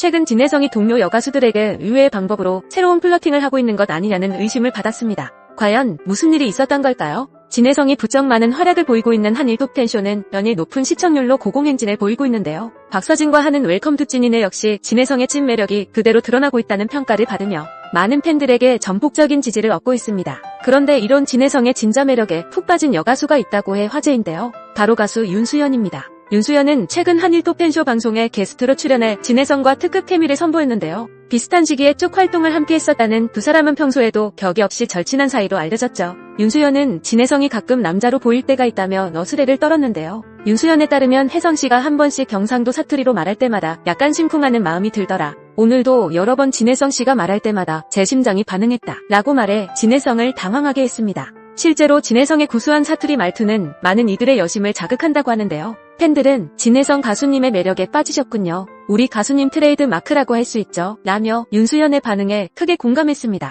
최근 진혜성이 동료 여가수들에게 의외의 방법으로 새로운 플러팅을 하고 있는 것 아니냐는 의심을 받았습니다. 과연 무슨 일이 있었던 걸까요? 진혜성이 부쩍 많은 활약을 보이고 있는 한 일곱 텐쇼는 연일 높은 시청률로 고공행진을 보이고 있는데요. 박서진과 하는 웰컴 투 찐이네 역시 진혜성의 찐 매력이 그대로 드러나고 있다는 평가를 받으며 많은 팬들에게 전폭적인 지지를 얻고 있습니다. 그런데 이런 진혜성의 진짜 매력에 푹 빠진 여가수가 있다고 해 화제인데요. 바로 가수 윤수연입니다. 윤수연은 최근 한일토 팬쇼 방송에 게스트로 출연해 진혜성과 특급 케미를 선보였는데요. 비슷한 시기에 쭉 활동을 함께 했었다는 두 사람은 평소에도 격이 없이 절친한 사이로 알려졌죠. 윤수연은 진혜성이 가끔 남자로 보일 때가 있다며 너스레를 떨었는데요. 윤수연에 따르면 혜성씨가 한 번씩 경상도 사투리로 말할 때마다 약간 심쿵하는 마음이 들더라. 오늘도 여러 번 진혜성씨가 말할 때마다 제 심장이 반응했다. 라고 말해 진혜성을 당황하게 했습니다. 실제로 진혜성의 구수한 사투리 말투는 많은 이들의 여심을 자극한다고 하는데요. 팬들은 진혜성 가수님의 매력에 빠지셨군요. 우리 가수님 트레이드 마크라고 할 수 있죠. 라며 윤수연의 반응에 크게 공감했습니다.